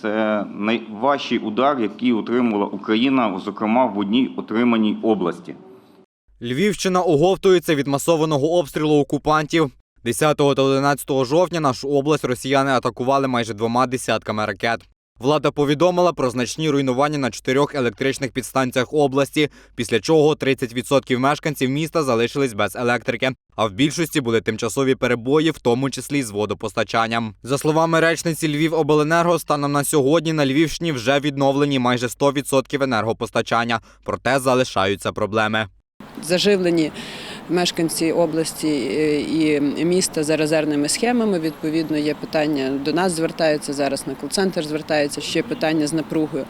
це найважчий удар, який отримала Україна, зокрема в одній отриманій області. Львівщина оговтується від масованого обстрілу окупантів. 10 та 11 жовтня нашу область росіяни атакували майже двома десятками ракет. Влада повідомила про значні руйнування на чотирьох електричних підстанціях області, після чого 30% мешканців міста залишились без електрики. А в більшості були тимчасові перебої, в тому числі з водопостачанням. За словами речниці Львівобленерго, станом на сьогодні на Львівщині вже відновлені майже 100% енергопостачання, проте залишаються проблеми. заживлені мешканці області е, і міста за резервними схемами. Відповідно, є питання до нас звертаються зараз на кол-центр звертаються ще питання з напругою.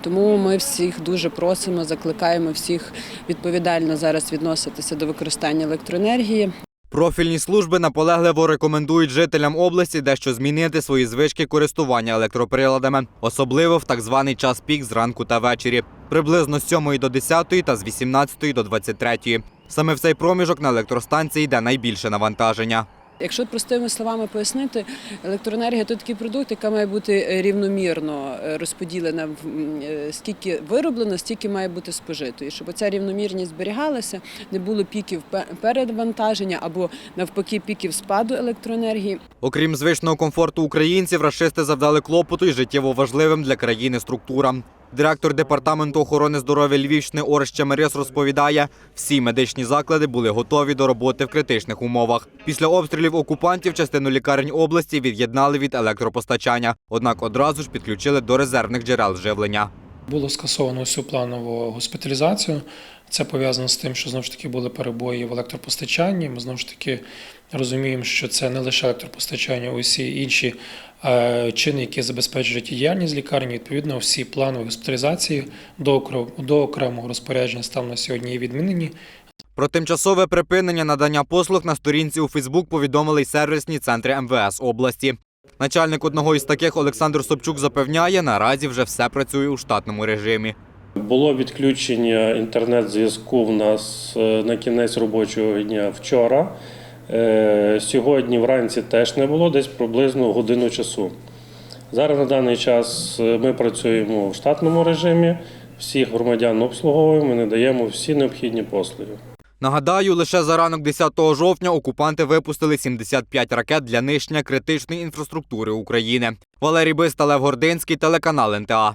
Тому ми всіх дуже просимо, закликаємо всіх відповідально зараз відноситися до використання електроенергії. Профільні служби наполегливо рекомендують жителям області дещо змінити свої звички користування електроприладами, особливо в так званий час пік зранку та ввечері, приблизно з 7 до 10 та з 18 до 23. Саме в цей проміжок на електростанції йде найбільше навантаження. Якщо простими словами пояснити, електроенергія то такий продукт, яка має бути е, рівномірно е, розподілена е, скільки вироблено, стільки має бути спожито. І щоб ця рівномірність зберігалася, не було піків передвантаження або навпаки піків спаду електроенергії. Окрім звичного комфорту українців, рашисти завдали клопоту і життєво важливим для країни структурам. Директор департаменту охорони здоров'я Львівщини Орес Чемерис розповідає, всі медичні заклади були готові до роботи в критичних умовах. Після обстрілів окупантів частину лікарень області від'єднали від електропостачання, однак одразу ж підключили до резервних джерел живлення. Було скасовано всю планову госпіталізацію. Це пов'язано з тим, що знову ж таки були перебої в електропостачанні. Ми знову ж таки розуміємо, що це не лише електропостачання, а усі інші е, чини, які забезпечують діяльність лікарні. Відповідно, всі планові госпіталізації до окремого розпорядження станом на сьогодні є відмінені. Про тимчасове припинення надання послуг на сторінці у Фейсбук повідомили й сервісні центри МВС області. Начальник одного із таких Олександр Собчук запевняє, наразі вже все працює у штатному режимі. Було відключення інтернет-зв'язку в нас е, на кінець робочого дня вчора. Е, Сьогодні вранці теж не було, десь приблизно годину часу. Зараз на даний час е, ми працюємо в штатному режимі, всіх громадян обслуговуємо, ми надаємо всі необхідні послуги. Нагадаю, лише за ранок 10 жовтня окупанти випустили 75 ракет для нищення критичної інфраструктури України. Валерій Бисталев Гординський, телеканал НТА.